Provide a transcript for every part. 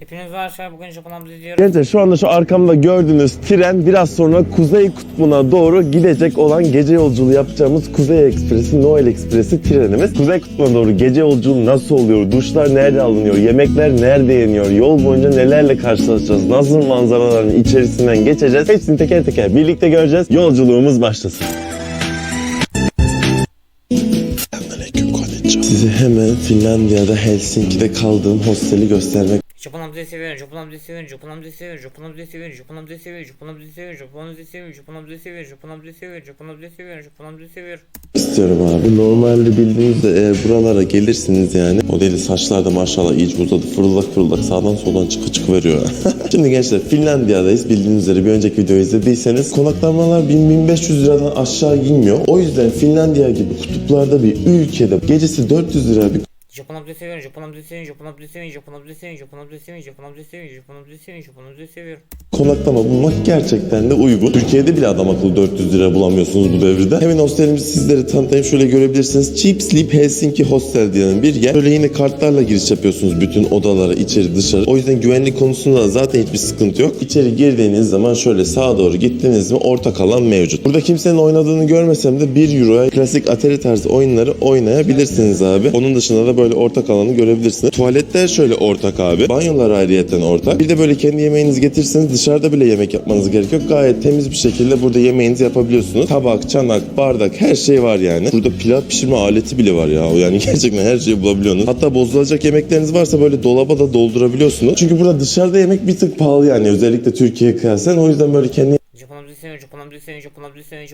Hepiniz aşağı bugün Japon diyoruz. Gençler şu anda şu arkamda gördüğünüz tren biraz sonra Kuzey Kutbu'na doğru gidecek olan gece yolculuğu yapacağımız Kuzey Ekspresi, Noel Ekspresi trenimiz. Kuzey Kutbu'na doğru gece yolculuğu nasıl oluyor? Duşlar nerede alınıyor? Yemekler nerede yeniyor? Yol boyunca nelerle karşılaşacağız? Nasıl manzaraların içerisinden geçeceğiz? Hepsini teker teker birlikte göreceğiz. Yolculuğumuz başlasın. Size hemen Finlandiya'da Helsinki'de kaldığım hosteli göstermek Amcayı seviyorum, amcayı seviyorum, amcayı seviyorum, amcayı seviyorum, amcayı seviyorum, amcayı seviyorum, amcayı seviyorum, amcayı seviyorum, amcayı seviyorum, amcayı seviyorum, amcayı seviyorum. istiyorum abi. Normalde bildiğinizde eğer buralara gelirsiniz yani. O değil saçlar da maşallah iyice uzadı. Fırıldak fırıldak sağdan soldan çıkı çıkı veriyor. Şimdi gençler Finlandiya'dayız. Bildiğiniz üzere bir önceki videoyu izlediyseniz konaklamalar 1000-1500 liradan aşağı inmiyor. O yüzden Finlandiya gibi kutuplarda bir ülkede gecesi 400 lira bir Japon amcayı seviyorum, Japon amcayı seviyorum, Japon amcayı seviyorum, Japon amcayı seviyorum, Japon amcayı seviyorum, Japon amcayı seviyorum, Japon amcayı seviyorum, Japon amcayı seviyorum. konaklama bulmak gerçekten de uygun. Türkiye'de bile adam akıllı 400 lira bulamıyorsunuz bu devirde. Hemen hostelimizi sizlere tanıtayım. Şöyle görebilirsiniz. Cheap Sleep Helsinki Hostel diyelim bir yer. Böyle yine kartlarla giriş yapıyorsunuz bütün odalara, içeri dışarı. O yüzden güvenlik konusunda da zaten hiçbir sıkıntı yok. İçeri girdiğiniz zaman şöyle sağa doğru gittiniz mi ortak alan mevcut. Burada kimsenin oynadığını görmesem de 1 euroya klasik Atari tarzı oyunları oynayabilirsiniz abi. Onun dışında da böyle ortak alanı görebilirsiniz. Tuvaletler şöyle ortak abi. Banyolar ayrıyeten ortak. Bir de böyle kendi yemeğinizi getirirseniz dışarıda bile yemek yapmanız gerekiyor. Gayet temiz bir şekilde burada yemeğinizi yapabiliyorsunuz. Tabak, çanak, bardak her şey var yani. Burada pilav pişirme aleti bile var ya. Yani gerçekten her şeyi bulabiliyorsunuz. Hatta bozulacak yemekleriniz varsa böyle dolaba da doldurabiliyorsunuz. Çünkü burada dışarıda yemek bir tık pahalı yani. Özellikle Türkiye'ye kıyasen. O yüzden böyle kendi Japon amcayı seviyorum, Japon amcayı seviyorum,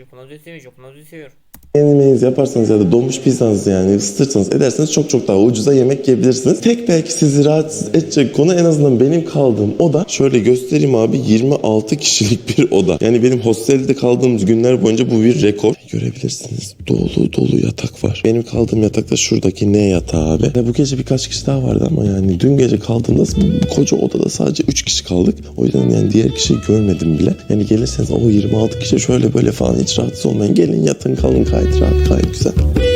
Japon amcayı seviyorum. yemeğinizi yaparsanız ya da donmuş pizzanızı yani ısıtırsanız ederseniz çok çok daha ucuza yemek yiyebilirsiniz. Tek belki sizi rahatsız edecek konu en azından benim kaldığım oda. Şöyle göstereyim abi 26 kişilik bir oda. Yani benim hostelde kaldığımız günler boyunca bu bir rekor. Görebilirsiniz dolu dolu yatak var. Benim kaldığım yatakta şuradaki ne yatağı abi. Ya bu gece birkaç kişi daha vardı ama yani dün gece kaldığımda koca odada sadece 3 kişi kaldık. O yüzden yani diğer kişiyi görmedim bile. Yani gelirseniz o 26 kişi şöyle böyle falan hiç rahatsız olmayın. Gelin yatın kalın gayet rahat gayet güzel.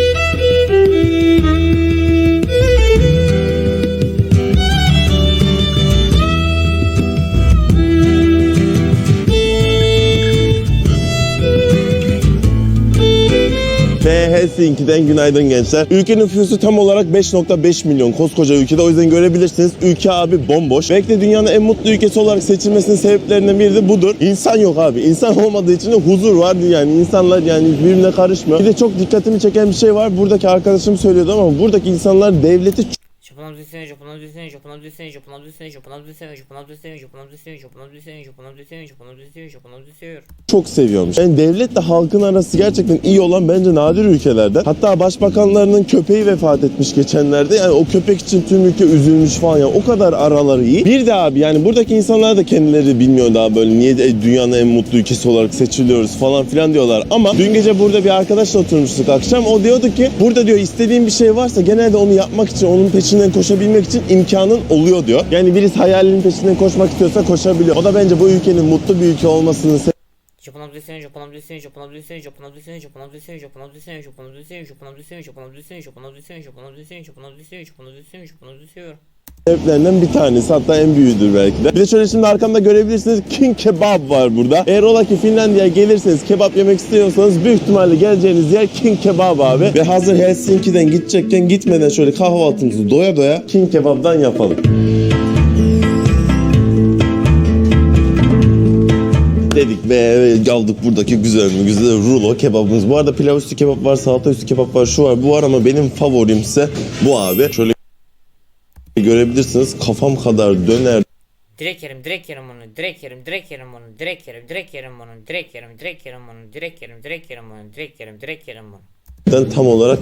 Helsinki'den günaydın gençler. Ülke nüfusu tam olarak 5.5 milyon koskoca ülkede. O yüzden görebilirsiniz ülke abi bomboş. Belki de dünyanın en mutlu ülkesi olarak seçilmesinin sebeplerinden biri de budur. İnsan yok abi. İnsan olmadığı için de huzur var yani. insanlar yani birbirine karışmıyor. Bir de çok dikkatimi çeken bir şey var. Buradaki arkadaşım söylüyordu ama buradaki insanlar devleti Japon amcayı seviyorum, Japon amcayı seviyorum, Japon amcayı seviyorum, Japon amcayı seviyorum, Japon amcayı seviyorum, Japon amcayı seviyorum, Japon amcayı seviyorum, Japon amcayı seviyorum, Japon amcayı seviyorum, Japon amcayı seviyorum, Japon amcayı seviyorum. çok seviyormuş. Yani devletle halkın arası gerçekten iyi olan bence nadir ülkelerden. Hatta başbakanlarının köpeği vefat etmiş geçenlerde. Yani o köpek için tüm ülke üzülmüş falan yani o kadar araları iyi. Bir de abi yani buradaki insanlar da kendileri bilmiyor daha böyle niye de dünyanın en mutlu ülkesi olarak seçiliyoruz falan filan diyorlar. Ama dün gece burada bir arkadaşla oturmuştuk akşam. O diyordu ki burada diyor istediğin bir şey varsa genelde onu yapmak için onun peşinden koşabilmek için imkanın oluyor diyor. Yani birisi hayalinin peşinden koşmak istiyorsa koşabiliyor. O da bence bu ülkenin mutlu bir ülke olmasının Japon amcayı seviyorum, Japon amcayı seviyorum, Japon amcayı seviyorum, Japon amcayı seviyorum, Japon amcayı seviyorum, Japon Sebeplerinden bir tanesi hatta en büyüğüdür belki de. Bir de şöyle şimdi arkamda görebilirsiniz King Kebab var burada. Eğer ola ki Finlandiya'ya gelirseniz kebap yemek istiyorsanız büyük ihtimalle geleceğiniz yer King Kebab abi. Ve hazır Helsinki'den gidecekken gitmeden şöyle kahvaltımızı doya doya King Kebab'dan yapalım. dedik be geldik buradaki güzel mi güzel rulo kebabımız. Bu arada pilav üstü kebap var, salata üstü kebap var, şu var bu var ama benim favorimse bu abi. Şöyle görebilirsiniz kafam kadar döner Direkt yerim, direkt yerim onu, direkt yerim, direkt yerim onu, direkt yerim, direkt yerim onu, direkt yerim, direkt yerim onu, direkt yerim, direkt yerim onu, direkt yerim, direkt yerim onu. Ben tam olarak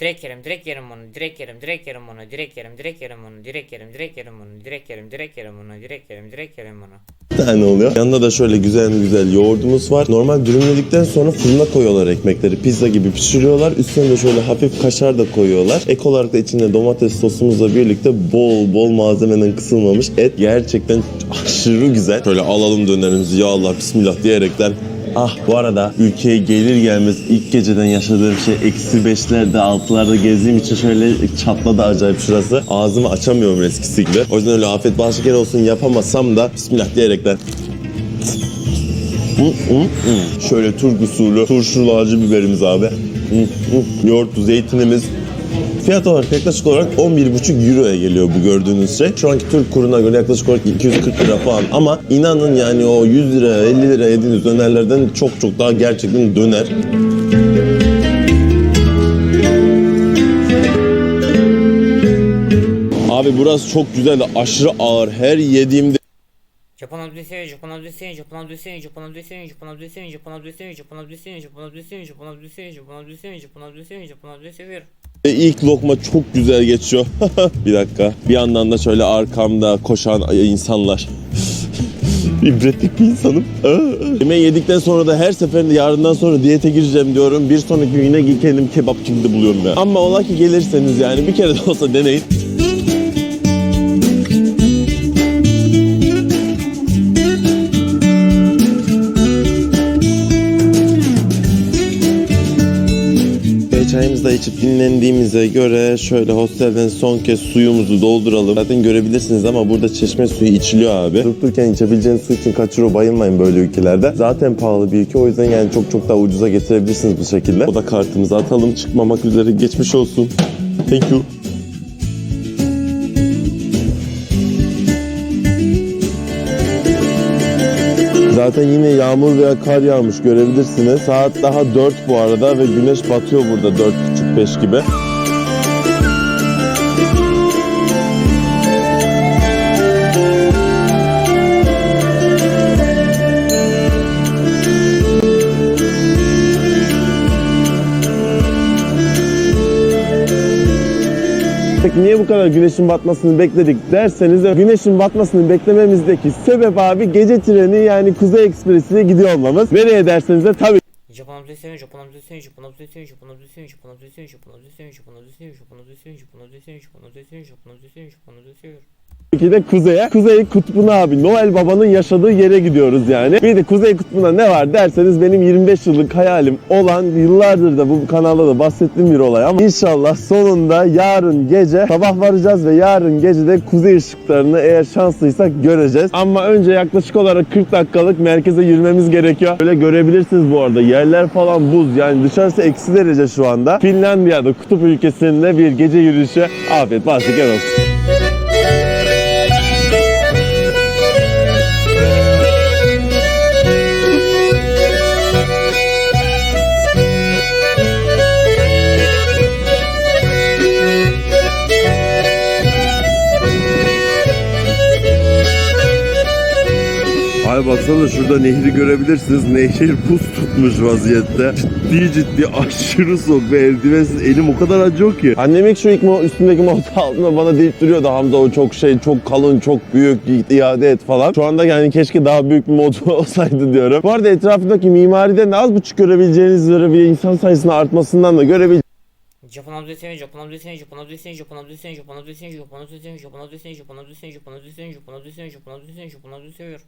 Direkt yerim, direkt yerim onu, direkt yerim, direkt yerim onu, direkt yerim, direkt yerim onu, direkt yerim, direkt yerim onu, direkt yerim, direkt yerim onu, direkt yerim, direkt yerim onu. bir tane oluyor. Yanında da şöyle güzel güzel yoğurdumuz var. Normal dürümledikten sonra fırına koyuyorlar ekmekleri. Pizza gibi pişiriyorlar. Üstüne de şöyle hafif kaşar da koyuyorlar. Ek olarak da içinde domates sosumuzla birlikte bol bol malzemeden kısılmamış et. Gerçekten aşırı güzel. Şöyle alalım dönerimizi ya Allah bismillah diyerekten Ah bu arada ülkeye gelir gelmez ilk geceden yaşadığım şey eksi beşlerde altılarda gezdiğim için şöyle çatladı acayip şurası. Ağzımı açamıyorum eskisi gibi. O yüzden öyle afiyet bal şeker olsun yapamasam da bismillah diyerekten. Şöyle Türk usulü turşulu acı biberimiz abi. Yoğurtlu zeytinimiz. Fiyat olarak yaklaşık olarak 11,5 euroya geliyor bu gördüğünüz şey. Şu anki Türk kuruna göre yaklaşık olarak 240 lira falan. Ama inanın yani o 100 lira 50 lira yediğiniz dönerlerden çok çok daha gerçekten döner. Abi burası çok güzel de aşırı ağır. Her yediğimde Japon abdesti, Japon abdesti, Japon abdesti, Japon abdesti, Japon abdesti, Japon abdesti, Japon abdesti, Japon abdesti, Japon abdesti, Japon abdesti, Japon abdesti, Japon ver. Ve ilk lokma çok güzel geçiyor. bir dakika. Bir yandan da şöyle arkamda koşan insanlar. İbretlik bir insanım. Yemeği yedikten sonra da her seferinde yarından sonra diyete gireceğim diyorum. Bir sonraki gün yine kendimi kebapçı gibi buluyorum ben. Ama ola ki gelirseniz yani bir kere de olsa deneyin. İçip dinlendiğimize göre şöyle hostelden son kez suyumuzu dolduralım. Zaten görebilirsiniz ama burada çeşme suyu içiliyor abi. Durup dururken içebileceğiniz su için kaç euro bayılmayın böyle ülkelerde. Zaten pahalı bir ülke o yüzden yani çok çok daha ucuza getirebilirsiniz bu şekilde. O da kartımızı atalım çıkmamak üzere geçmiş olsun. Thank you. Zaten yine yağmur veya kar yağmış görebilirsiniz. Saat daha 4 bu arada ve güneş batıyor burada 4.30-5 gibi. Peki niye bu kadar güneşin batmasını bekledik derseniz de güneşin batmasını beklememizdeki sebep abi gece treni yani Kuzey Ekspresi gidiyor olmamız. Nereye derseniz de tabii Japon abdesti, Japon abdesti, Japon abdesti, Japon abdesti, Japon abdesti, Japon abdesti, Japon abdesti, Japon abdesti, Japon abdesti, Japon abdesti, Japon abdesti, Japon abdesti ver. ki de kuzeye. Kuzey kutbuna abi Noel Baba'nın yaşadığı yere gidiyoruz yani. Bir de Kuzey kutbuna ne var derseniz benim 25 yıllık hayalim olan yıllardır da bu kanalda da bahsettiğim bir olay ama inşallah sonunda yarın gece sabah varacağız ve yarın gece de kuzey ışıklarını eğer şanslıysak göreceğiz. Ama önce yaklaşık olarak 40 dakikalık merkeze yürümemiz gerekiyor. Böyle görebilirsiniz bu arada yerler falan buz yani dışarısı eksi derece şu anda. Finlandiya'da kutup ülkesinde bir gece yürüyüşü afiyet şeker olsun. Ay baksana şurada nehri görebilirsiniz. Nehir buz tutmuş vaziyette. Ciddi ciddi aşırı soğuk ve eldivensiz elim o kadar acıyor ki. Annem ilk şu ilk mo- üstündeki montu aldığında bana deyip duruyordu Hamza o çok şey çok kalın çok büyük iade et falan. Şu anda yani keşke daha büyük bir montu olsaydı diyorum. Bu arada etrafındaki mimariden de az buçuk görebileceğiniz üzere bir insan sayısının artmasından da görebileceğiniz Japon abdesti, Japon abdesti, Japon abdesti, Japon abdesti, Japon abdesti, Japon abdesti, Japon abdesti, Japon abdesti, Japon abdesti, Japon abdesti, Japon abdesti, Japon abdesti ver.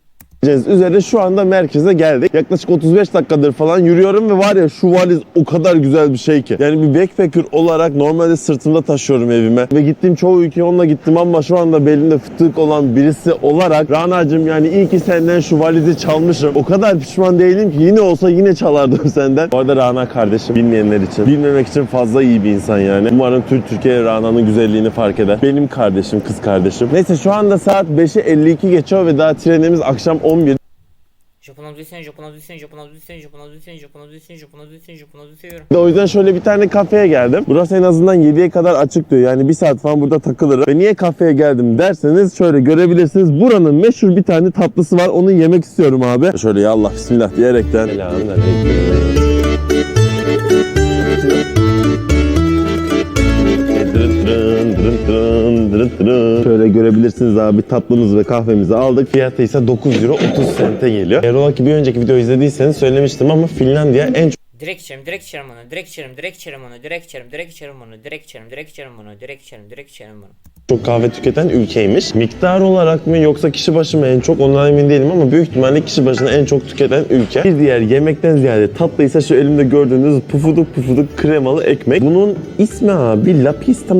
Üzere şu anda merkeze geldik. Yaklaşık 35 dakikadır falan yürüyorum ve var ya şu valiz o kadar güzel bir şey ki. Yani bir backpacker olarak normalde sırtımda taşıyorum evime. Ve gittiğim çoğu ülkeye onunla gittim ama şu anda belimde fıtık olan birisi olarak Rana'cığım yani iyi ki senden şu valizi çalmışım. O kadar pişman değilim ki yine olsa yine çalardım senden. Bu arada Rana kardeşim bilmeyenler için. Bilmemek için fazla iyi bir insan yani. Umarım Türk Türkiye Rana'nın güzelliğini fark eder. Benim kardeşim, kız kardeşim. Neyse şu anda saat 5'i 52 geçiyor ve daha trenimiz akşam 11. Japon abdesti, Japon abdesti, Japon abdesti, Japon abdesti, Japon abdesti, Japon abdesti, Japon abdesti ver. O yüzden şöyle bir tane kafeye geldim. Burası en azından 7'ye kadar açık diyor. Yani bir saat falan burada takılırım. Ve niye kafeye geldim derseniz şöyle görebilirsiniz. Buranın meşhur bir tane tatlısı var. Onu yemek istiyorum abi. Şöyle ya Allah bismillah diyerekten. Şöyle görebilirsiniz abi tatlımızı ve kahvemizi aldık. Fiyatı ise 9 euro 30 sente geliyor. Eğer ola ki bir önceki videoyu izlediyseniz söylemiştim ama Finlandiya en Direkt içerim, direkt içerim onu, direkt içerim, direkt içerim onu, direkt içerim, direkt içerim onu, direkt içerim, direkt içerim onu, direkt içerim, direkt içerim onu. çok kahve tüketen ülkeymiş. Miktar olarak mı yoksa kişi başı mı en çok ondan emin değilim ama büyük ihtimalle kişi başına en çok tüketen ülke. Bir diğer yemekten ziyade tatlı ise şu elimde gördüğünüz pufuduk pufuduk kremalı ekmek. Bunun ismi abi La Pista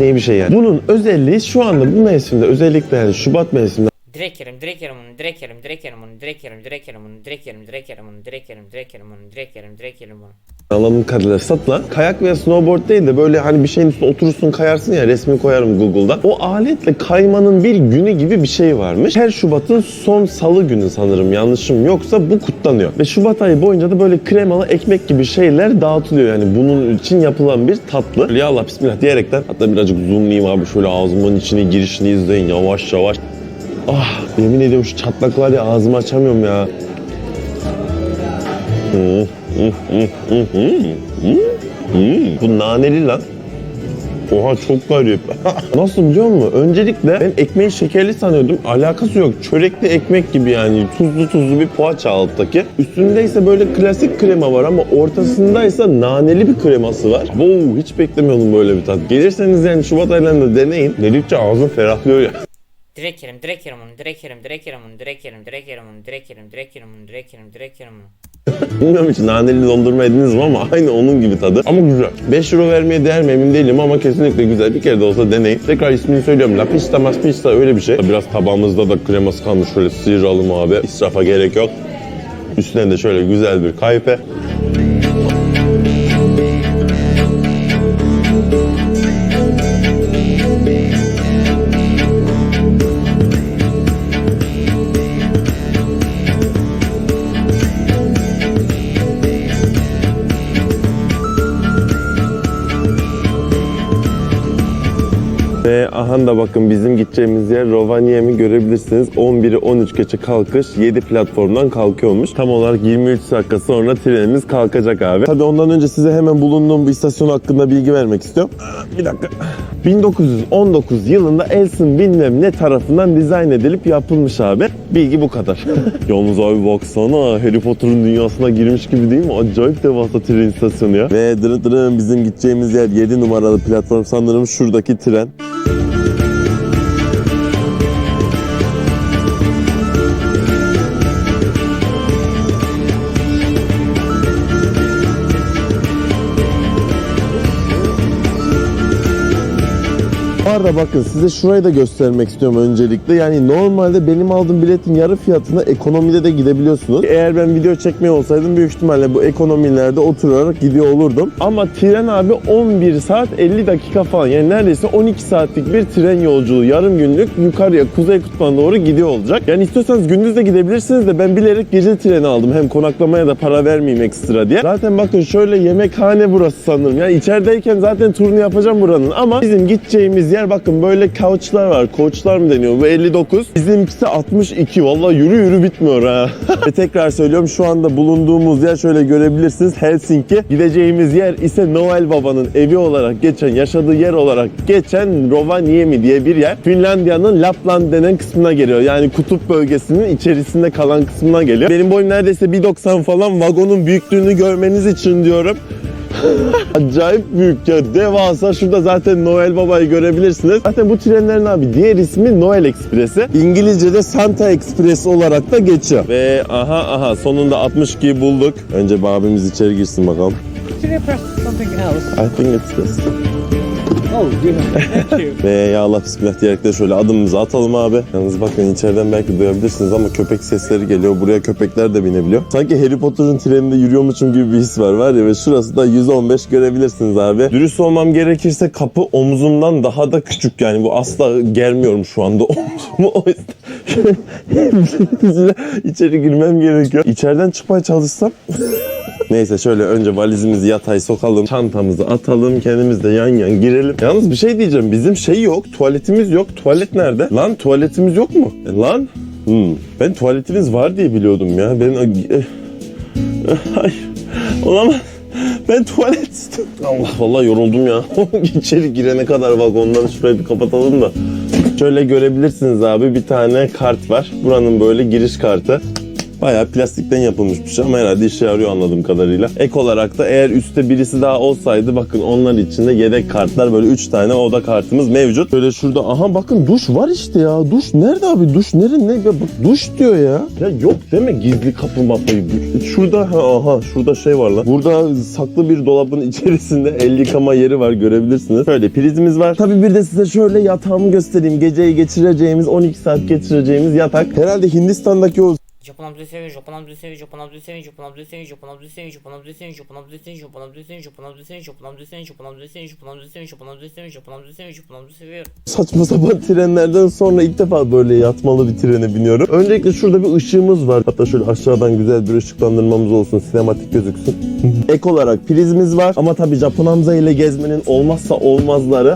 diye bir şey yani. Bunun özelliği şu anda bu mevsimde özellikle yani Şubat mevsiminde Direkt yerim, direkt yerim onu, direkt yerim, direkt yerim onu, direkt yerim, direkt yerim onu, direkt yerim, direkt yerim onu, direkt yerim, direkt yerim onu, direkt yerim, direkt yerim onu. Anladığım kadarıyla satılan kayak veya snowboard değil de böyle hani bir şeyin üstüne oturursun kayarsın ya resmi koyarım Google'da. O aletle kaymanın bir günü gibi bir şey varmış. Her Şubat'ın son salı günü sanırım yanlışım yoksa bu kutlanıyor. Ve Şubat ayı boyunca da böyle kremalı ekmek gibi şeyler dağıtılıyor. Yani bunun için yapılan bir tatlı. Ya Allah bismillah diyerekten hatta birazcık zoomlayayım abi şöyle ağzımın içine girişini izleyin yavaş yavaş. Ah yemin ediyorum şu çatlak var ya ağzımı açamıyorum ya. Bu naneli lan. Oha çok garip. Nasıl biliyor musun? Öncelikle ben ekmeği şekerli sanıyordum. Alakası yok. Çörekli ekmek gibi yani. Tuzlu tuzlu bir poğaça alttaki. Üstünde ise böyle klasik krema var ama ortasındaysa naneli bir kreması var. Wow, hiç beklemiyordum böyle bir tat. Gelirseniz yani Şubat aylarında deneyin. Dedikçe ağzım ferahlıyor ya. Direkt yerim, direkt yerim onu, direkt yerim, direkt yerim onu, direkt yerim, direkt yerim onu, direkt yerim, direkt yerim onu, direkt yerim, direkt yerim onu. Bilmiyorum hiç naneli dondurma yediniz mi ama aynı onun gibi tadı. Ama güzel. 5 euro vermeye değer mi emin değilim ama kesinlikle güzel. Bir kere de olsa deneyin. Tekrar ismini söylüyorum. La Pista Mas Pista öyle bir şey. Biraz tabağımızda da kreması kalmış. Şöyle sıyıralım abi. İsrafa gerek yok. Üstüne de şöyle güzel bir kayfe. Aha da bakın bizim gideceğimiz yer Rovaniemi görebilirsiniz. 11'i 13 geçe kalkış 7 platformdan kalkıyormuş. Tam olarak 23 dakika sonra trenimiz kalkacak abi. Tabii ondan önce size hemen bulunduğum bu istasyon hakkında bilgi vermek istiyorum. Bir dakika. 1919 yılında Elson bilmem ne tarafından dizayn edilip yapılmış abi. Bilgi bu kadar. Yalnız abi baksana Harry Potter'ın dünyasına girmiş gibi değil mi? Acayip devasa tren istasyonu ya. Ve dırı dırı bizim gideceğimiz yer 7 numaralı platform sanırım şuradaki tren. Arada bakın size şurayı da göstermek istiyorum öncelikle. Yani normalde benim aldığım biletin yarı fiyatına ekonomide de gidebiliyorsunuz. Eğer ben video çekmiyor olsaydım büyük ihtimalle bu ekonomilerde oturarak gidiyor olurdum. Ama tren abi 11 saat 50 dakika falan yani neredeyse 12 saatlik bir tren yolculuğu yarım günlük yukarıya Kuzey Kutbu'na doğru gidiyor olacak. Yani istiyorsanız gündüz de gidebilirsiniz de ben bilerek gece treni aldım. Hem konaklamaya da para vermeyeyim ekstra diye. Zaten bakın şöyle yemekhane burası sanırım. Yani içerideyken zaten turunu yapacağım buranın ama bizim gideceğimiz yer bakın böyle couchlar var. Koçlar mı deniyor? Bu 59. Bizimkisi 62. Vallahi yürü yürü bitmiyor ha. Ve tekrar söylüyorum şu anda bulunduğumuz yer şöyle görebilirsiniz. Helsinki. Gideceğimiz yer ise Noel Baba'nın evi olarak geçen, yaşadığı yer olarak geçen Rovaniemi diye bir yer. Finlandiya'nın Lapland denen kısmına geliyor. Yani kutup bölgesinin içerisinde kalan kısmına geliyor. Benim boyum neredeyse 1.90 falan. Vagonun büyüklüğünü görmeniz için diyorum. Acayip büyük ya devasa şurada zaten Noel Baba'yı görebilirsiniz. Zaten bu trenlerin abi diğer ismi Noel Ekspresi. İngilizce'de Santa Express olarak da geçiyor. Ve aha aha sonunda 62'yi bulduk. Önce abimiz içeri girsin bakalım. Should I press something else? I think it's this. Ve ya Allah bismillah diyerek de şöyle adımımızı atalım abi. Yalnız bakın içeriden belki duyabilirsiniz ama köpek sesleri geliyor. Buraya köpekler de binebiliyor. Sanki Harry Potter'ın treninde yürüyormuşum gibi bir his var var ya ve şurası da 115 görebilirsiniz abi. Dürüst olmam gerekirse kapı omzumdan daha da küçük yani bu asla germiyorum şu anda omzumu o yüzden içeri girmem gerekiyor. İçeriden çıkmaya çalışsam Neyse şöyle önce valizimizi yatay sokalım, çantamızı atalım, kendimiz de yan yan girelim. Yalnız bir şey diyeceğim, bizim şey yok, tuvaletimiz yok. Tuvalet nerede? Lan tuvaletimiz yok mu? E, lan? Hmm. Ben tuvaletiniz var diye biliyordum ya. Ben... Olamaz. Ben tuvalet istiyorum. Allah vallahi yoruldum ya. İçeri girene kadar vagondan şurayı bir kapatalım da. Şöyle görebilirsiniz abi bir tane kart var. Buranın böyle giriş kartı. Bayağı plastikten yapılmış bir şey ama herhalde işe yarıyor anladığım kadarıyla. Ek olarak da eğer üstte birisi daha olsaydı bakın onlar için de yedek kartlar böyle 3 tane oda kartımız mevcut. Böyle şurada aha bakın duş var işte ya. Duş nerede abi? Duş nerede? Ne? Ya bak duş diyor ya. Ya yok deme gizli kapı mapayı. Şurada ha, aha şurada şey var lan. Burada saklı bir dolabın içerisinde el yıkama yeri var görebilirsiniz. Şöyle prizimiz var. Tabii bir de size şöyle yatağımı göstereyim. Geceyi geçireceğimiz 12 saat geçireceğimiz yatak. Herhalde Hindistan'daki o Japon abdü seviyor, Japon abdü seviyor, Japon abdü seviyor, Japon abdü seviyor, Japon abdü seviyor, Japon abdü seviyor, Japon abdü seviyor, Japon abdü seviyor, Japon abdü seviyor, Japon abdü seviyor, Japon abdü seviyor, Japon abdü seviyor, Japon abdü seviyor, Japon abdü seviyor, Japon abdü seviyor. saçma sapan trenlerden sonra ilk defa böyle yatmalı bir trene biniyorum. Öncelikle şurada bir ışığımız var. Hatta şöyle aşağıdan güzel bir ışıklandırmamız olsun. Sinematik gözüksün. Ek olarak prizimiz var. Ama tabii Japon Hamza ile gezmenin olmazsa olmazları.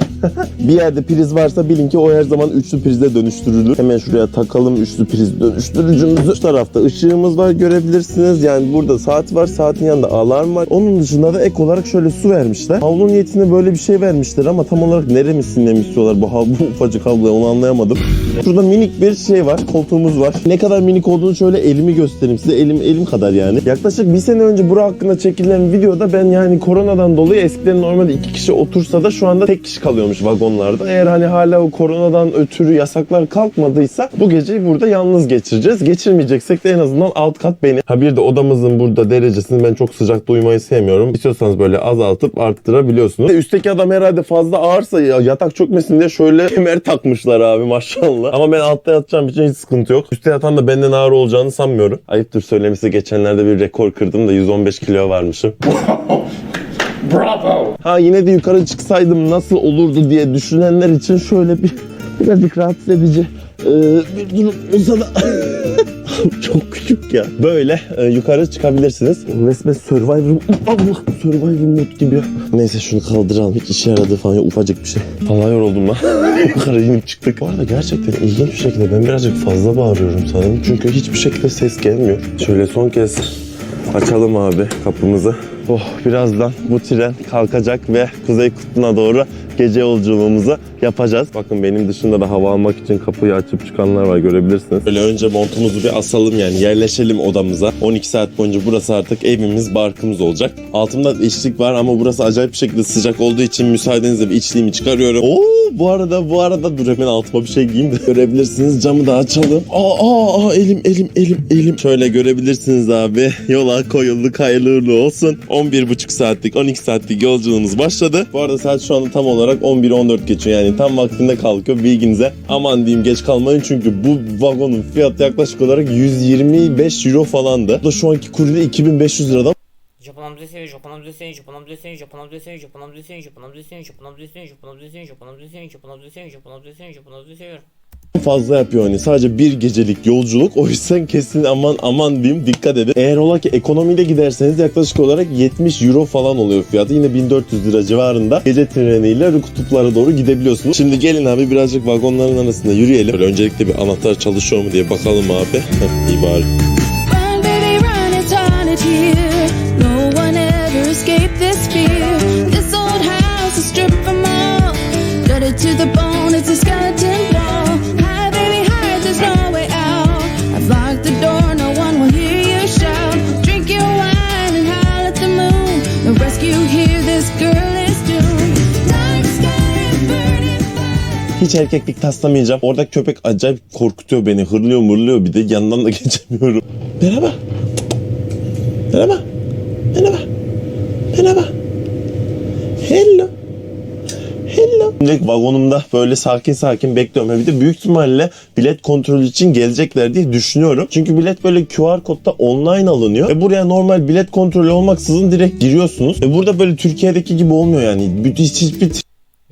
bir yerde priz varsa bilin ki o her zaman üçlü prize dönüştürülür. Hemen şuraya takalım üçlü priz dönüştürücümüzü. Şu tarafta ışığımız var görebilirsiniz. Yani burada saat var. Saatin yanında alarm var. Onun dışında da ek olarak şöyle su vermişler. Havlu niyetine böyle bir şey vermişler ama tam olarak neremizin istiyorlar bu havlu ufacık havluya onu anlayamadım. Şurada minik bir şey var. Koltuğumuz var. Ne kadar minik olduğunu şöyle elimi göstereyim size. Elim elim kadar yani. Yaklaşık bir sene önce bura hakkında çekilen videoda ben yani koronadan dolayı eskiden normalde iki kişi otursa da şu anda tek kişi kalıyormuş vagonlarda. Eğer hani hala o koronadan ötürü yasaklar kalkmadıysa bu geceyi burada yalnız geçireceğiz. Geçirmeyeceksek de en azından alt kat benim. Ha bir de odamızın burada derecesini ben çok sıcakta uyumayı sevmiyorum. İstiyorsanız böyle azaltıp arttırabiliyorsunuz. Üstteki adam herhalde fazla ağırsa ya yatak çökmesin diye şöyle kemer takmışlar abi maşallah. Ama ben altta yatacağım için hiç sıkıntı yok. Üstte yatan da benden ağır olacağını sanmıyorum. Ayıptır söylemesi geçenlerde bir rekor kırdım da 115 kilo varmışım. Bravo! Ha yine de yukarı çıksaydım nasıl olurdu diye düşünenler için şöyle bir birazcık rahatsız edici e, bir durum olsa da çok küçük ya. Böyle e, yukarı çıkabilirsiniz. Resmen Survivor Allah Survivor mod gibi. Neyse şunu kaldıralım. Hiç işe yaradığı falan yok. Ufacık bir şey. Vallahi yoruldum lan. Yukarı inip çıktık. Bu arada gerçekten ilginç bir şekilde ben birazcık fazla bağırıyorum sanırım. Çünkü hiçbir şekilde ses gelmiyor. Şöyle son kez Açalım abi kapımızı. Oh birazdan bu tren kalkacak ve Kuzey Kutbu'na doğru gece yolculuğumuzu yapacağız. Bakın benim dışında da hava almak için kapıyı açıp çıkanlar var görebilirsiniz. Böyle önce montumuzu bir asalım yani yerleşelim odamıza. 12 saat boyunca burası artık evimiz, barkımız olacak. Altımda içlik var ama burası acayip bir şekilde sıcak olduğu için müsaadenizle bir içliğimi çıkarıyorum. Oo bu arada bu arada dur hemen altıma bir şey giyeyim de görebilirsiniz. Camı da açalım. Aa, aa, aa elim elim elim elim. Şöyle görebilirsiniz abi. Yola koyulduk hayırlı olsun. 11,5 saatlik 12 saatlik yolculuğumuz başladı. Bu arada saat şu anda tam olarak 11-14 geçiyor. Yani tam vaktinde kalkıyor bilginize. Aman diyeyim geç kalmayın çünkü bu vagonun fiyatı yaklaşık olarak 125 euro falandı. Bu da şu anki kuruyla 2500 liradan Japon seviyor, Japon seviyor, Japon seviyor, Japon seviyor, Japon seviyor, Japon seviyor, Japon seviyor, Japon seviyor, Japon seviyor, Japon seviyor, Japon abdü seviyor, Japon abdü seviyor. Fazla yapıyor hani sadece bir gecelik yolculuk o yüzden kesin aman aman diyeyim dikkat edin. Eğer ola ki ekonomiyle giderseniz yaklaşık olarak 70 euro falan oluyor fiyatı yine 1400 lira civarında gece treniyle kutuplara doğru gidebiliyorsunuz. Şimdi gelin abi birazcık vagonların arasında yürüyelim. Böyle öncelikle bir anahtar çalışıyor mu diye bakalım abi. İyi bari. Hiç erkeklik taslamayacağım. Orada köpek acayip korkutuyor beni. Hırlıyor mırlıyor bir de yandan da geçemiyorum. Merhaba. Merhaba. Merhaba. Merhaba. Hello. Hello. Şimdi vagonumda böyle sakin sakin bekliyorum. Bir de büyük ihtimalle bilet kontrolü için gelecekler diye düşünüyorum. Çünkü bilet böyle QR kodda online alınıyor. Ve buraya normal bilet kontrolü olmaksızın direkt giriyorsunuz. Ve burada böyle Türkiye'deki gibi olmuyor yani. Hiç, hiçbir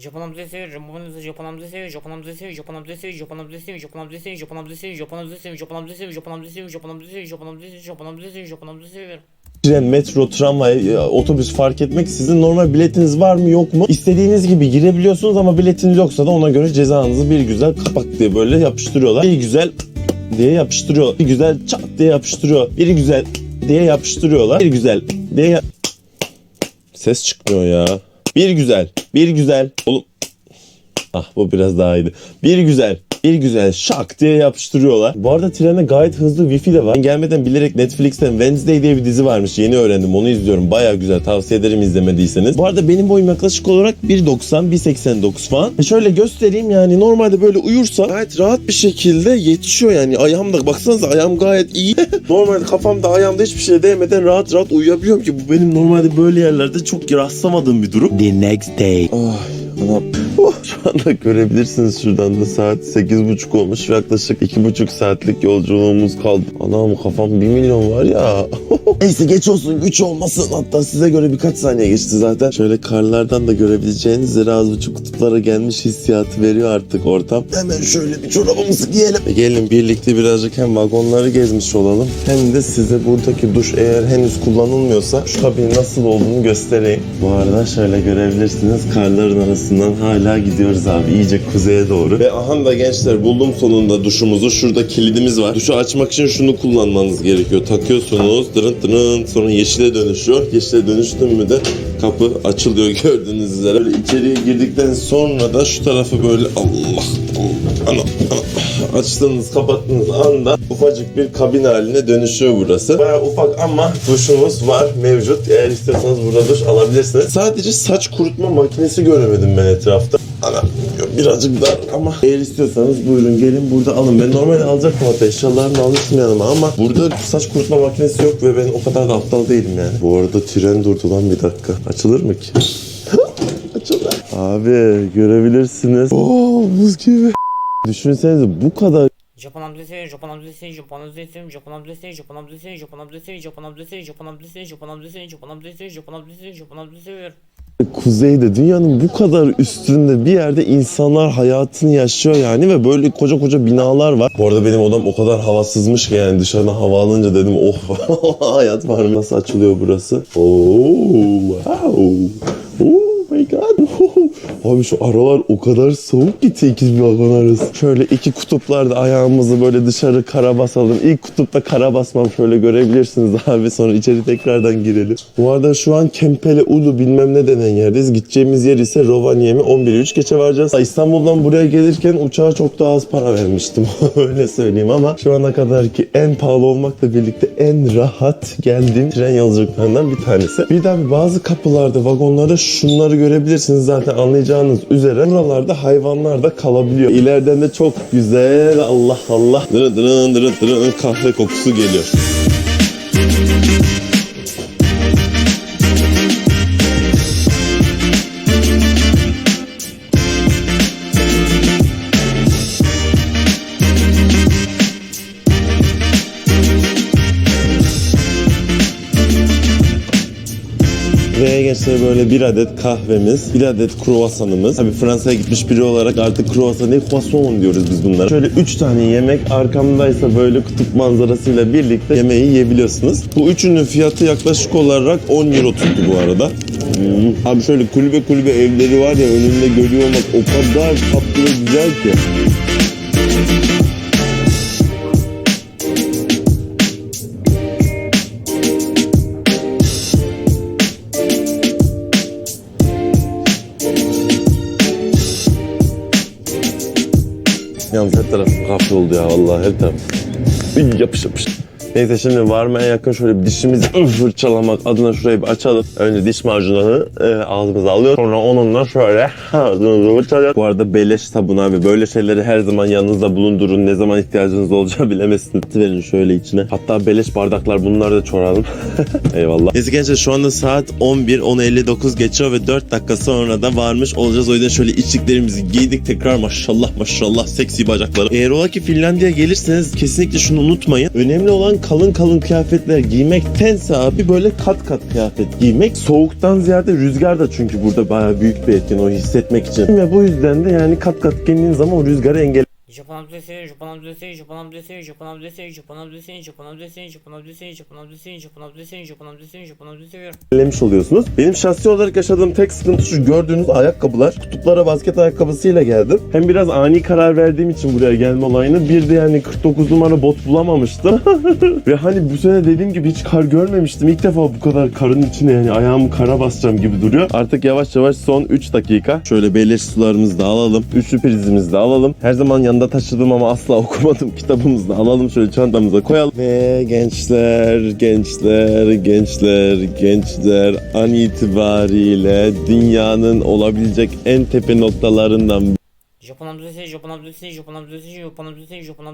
Japon seviyor, Japon abdü seviyor, Japon seviyor, Japon seviyor, Japon seviyor, Japon seviyor, Japon seviyor, Japon seviyor, Japon seviyor, Japon seviyor, Japon seviyor, Japon seviyor, Japon seviyor, Japon seviyor, tren, metro, tramvay, e, otobüs fark etmek sizin normal biletiniz var mı yok mu? İstediğiniz gibi girebiliyorsunuz ama biletiniz yoksa da ona göre cezanızı bir güzel kapak diye böyle yapıştırıyorlar. Bir güzel diye yapıştırıyor. Bir güzel çat diye yapıştırıyor. Bir güzel diye yapıştırıyorlar. Bir güzel diye Ses çıkmıyor ya. Bir güzel, bir güzel. Oğlum Ah bu biraz daha iyiydi. Bir güzel, bir güzel şak diye yapıştırıyorlar. Bu arada trende gayet hızlı wifi de var. Ben gelmeden bilerek Netflix'ten Wednesday diye bir dizi varmış. Yeni öğrendim. Onu izliyorum. Baya güzel. Tavsiye ederim izlemediyseniz. Bu arada benim boyum yaklaşık olarak 1.90 1.89 falan. E şöyle göstereyim yani normalde böyle uyursa gayet rahat bir şekilde yetişiyor yani. Ayağımda baksanıza ayağım gayet iyi. normalde kafamda ayağımda hiçbir şey değmeden rahat rahat uyuyabiliyorum ki bu benim normalde böyle yerlerde çok rastlamadığım bir durum. The next day. Ay anam. Şu anda görebilirsiniz şuradan da saat 8.30 olmuş. Yaklaşık 2.5 saatlik yolculuğumuz kaldı. Anam kafam 1 milyon var ya. Neyse geç olsun güç olmasın. Hatta size göre birkaç saniye geçti zaten. Şöyle karlardan da görebileceğiniz üzere az buçuk kutuplara gelmiş hissiyatı veriyor artık ortam. Hemen şöyle bir çorabımızı giyelim. E, Gelin birlikte birazcık hem vagonları gezmiş olalım. Hem de size buradaki duş eğer henüz kullanılmıyorsa şu kabinin nasıl olduğunu göstereyim. Bu arada şöyle görebilirsiniz karların arasından hala gidiyoruz abi iyice kuzeye doğru. Ve aha da gençler buldum sonunda duşumuzu. Şurada kilidimiz var. Duşu açmak için şunu kullanmanız gerekiyor. Takıyorsunuz dırın dırın sonra yeşile dönüşüyor. Yeşile dönüştün mü de kapı açılıyor gördüğünüz üzere. Böyle içeriye girdikten sonra da şu tarafı böyle Allah Allah ana, ana. açtığınız kapattığınız anda ufacık bir kabin haline dönüşüyor burası. Baya ufak ama duşumuz var mevcut. Eğer istiyorsanız burada duş alabilirsiniz. Sadece saç kurutma makinesi göremedim ben etrafta. Yok, birazcık dar ama eğer istiyorsanız buyurun gelin burada alın. Ben normalde alacaktım hatta eşyalarımı almıştım yanıma ama burada saç kurutma makinesi yok ve ben o kadar da aptal değilim yani. Bu arada tren durdu lan bir dakika. Açılır mı ki? Açılır. Abi görebilirsiniz. Oo buz gibi. Düşünsenize bu kadar Japon abdesti, Japon abdesti, Japon abdesti, Japon abdesti, Japon abdesti, Japon abdesti, Japon abdesti, Japon abdesti, Japon abdesti, Japon abdesti, Japon abdesti, Japon abdesti ver. Kuzeyde dünyanın bu kadar üstünde bir yerde insanlar hayatını yaşıyor yani ve böyle koca koca binalar var. Bu arada benim odam o kadar havasızmış ki yani dışarıdan hava alınca dedim oh hayat var mı? Nasıl açılıyor burası? Oh wow. Abi şu aralar o kadar soğuk ki tekiz bir vagon arası. Şöyle iki kutuplarda ayağımızı böyle dışarı kara basalım. İlk kutupta kara basmam şöyle görebilirsiniz abi. Sonra içeri tekrardan girelim. Bu arada şu an Kempele Ulu bilmem ne denen yerdeyiz. Gideceğimiz yer ise Rovaniemi 11.3 geçe varacağız. İstanbul'dan buraya gelirken uçağa çok daha az para vermiştim. Öyle söyleyeyim ama şu ana kadar ki en pahalı olmakla birlikte en rahat geldiğim tren yolculuklarından bir tanesi. Bir daha bazı kapılarda, vagonlarda şunları görebilirsiniz zaten anlayacağınız üzere. Buralarda hayvanlar da kalabiliyor. İleriden de çok güzel Allah Allah dırın dırın dırın dırın kahve kokusu geliyor. Gençler böyle bir adet kahvemiz, bir adet kruvasanımız. Tabii Fransa'ya gitmiş biri olarak artık kruvasan değil, croissant diyoruz biz bunlara. Şöyle 3 tane yemek arkamdaysa böyle kutup manzarasıyla birlikte yemeği yiyebiliyorsunuz. Bu üçünün fiyatı yaklaşık olarak 10 euro tuttu bu arada. Hmm. Abi şöyle kulübe kulübe evleri var ya önünde görüyor olmak o kadar tatlı güzel ki. Ya vallahi her taraf. Iy, yapış yapış. Neyse şimdi varmaya yakın şöyle bir dişimizi fırçalamak adına şurayı bir açalım. Önce diş macununu e, ağzımıza alıyoruz. Sonra onunla şöyle ağzımızı fırçalıyoruz. Bu arada beleş sabun abi. Böyle şeyleri her zaman yanınızda bulundurun. Ne zaman ihtiyacınız olacağı bilemezsiniz. Verin şöyle içine. Hatta beleş bardaklar bunları da çoralım. Eyvallah. Neyse gençler şu anda saat 11. 10.59 geçiyor ve 4 dakika sonra da varmış olacağız. O yüzden şöyle içliklerimizi giydik. Tekrar maşallah maşallah seksi bacakları. Eğer ola ki Finlandiya'ya gelirseniz kesinlikle şunu unutmayın. Önemli olan kalın kalın kıyafetler giymektense abi böyle kat kat kıyafet giymek. Soğuktan ziyade rüzgar da çünkü burada bayağı büyük bir etken o hissetmek için. Ve bu yüzden de yani kat kat giydiğiniz zaman o rüzgarı engel Japon abdesti, Japon abdesti, Japon abdesti, Japon abdesti, Japon abdesti, Japon abdesti, Japon abdesti, Japon abdesti, Japon abdesti, Japon abdesti, Japon abdesti ver. engellemiş oluyorsunuz. Benim şahsi olarak yaşadığım tek sıkıntı şu gördüğünüz ayakkabılar. Kutuplara basket ayakkabısıyla geldim. Hem biraz ani karar verdiğim için buraya gelme olayını. Bir de yani 49 numara bot bulamamıştım. Ve hani bu sene dediğim gibi hiç kar görmemiştim. İlk defa bu kadar karın içine yani ayağımı kara basacağım gibi duruyor. Artık yavaş yavaş son 3 dakika. Şöyle beleş sularımızı da alalım. Üçlü prizimizi de alalım. Her zaman yanında yanımda taşıdım ama asla okumadım kitabımızı da alalım şöyle çantamıza koyalım. Ve gençler, gençler, gençler, gençler an itibariyle dünyanın olabilecek en tepe noktalarından Japon abdülsün, Japon abdülsün, Japon abdülsün, Japon abdülsün, Japon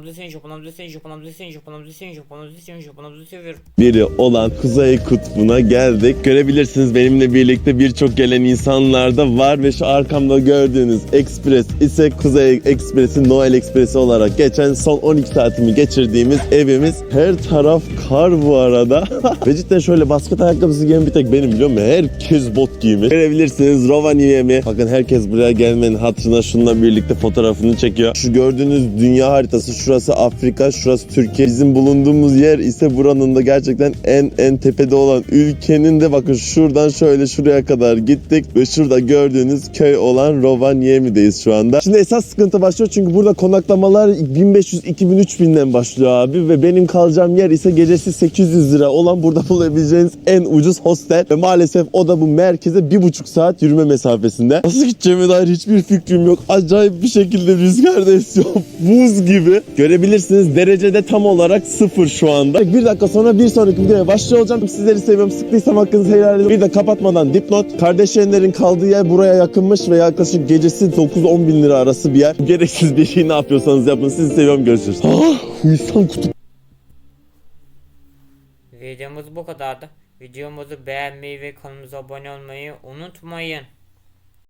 ver. biri olan Kuzey Kutbu'na geldik. Görebilirsiniz benimle birlikte birçok gelen insanlar da var ve şu arkamda gördüğünüz Express ise Kuzey Ekspresi Noel Ekspresi olarak geçen son 12 saatimi geçirdiğimiz evimiz. Her taraf kar bu arada. ve cidden şöyle basket ayakkabısı giyen bir tek benim biliyor musun? Herkes bot giymiş. Görebilirsiniz Rovaniemi. Bakın herkes buraya gelmenin hatırına şununla birlikte fotoğrafını çekiyor. Şu gördüğünüz dünya haritası şurası Afrika, şurası Türkiye. Bizim bulunduğumuz yer ise buranın da gerçekten en en tepede olan ülkenin de bakın şuradan şöyle şuraya kadar gittik ve şurada gördüğünüz köy olan Rovaniemi'deyiz şu anda. Şimdi esas sıkıntı başlıyor çünkü burada konaklamalar 1500 2000 3000'den başlıyor abi ve benim kalacağım yer ise gecesi 800 lira olan burada bulabileceğiniz en ucuz hostel ve maalesef o da bu merkeze bir buçuk saat yürüme mesafesinde. Nasıl gideceğime dair hiçbir fikrim yok. Acayip bir şekilde rüzgar da esiyor. Buz gibi. Görebilirsiniz derecede tam olarak sıfır şu anda. Bir dakika sonra bir sonraki videoya başlıyor olacağım. Sizleri seviyorum. Sıktıysam hakkınızı helal edin. Bir de kapatmadan dipnot. Kardeşlerin kaldığı yer buraya yakınmış ve yaklaşık gecesi 9-10 bin lira arası bir yer. Gereksiz bir şey ne yapıyorsanız yapın. Sizi seviyorum. Görüşürüz. Ah, insan kutu. Videomuz bu kadardı. Videomuzu beğenmeyi ve kanalımıza abone olmayı unutmayın.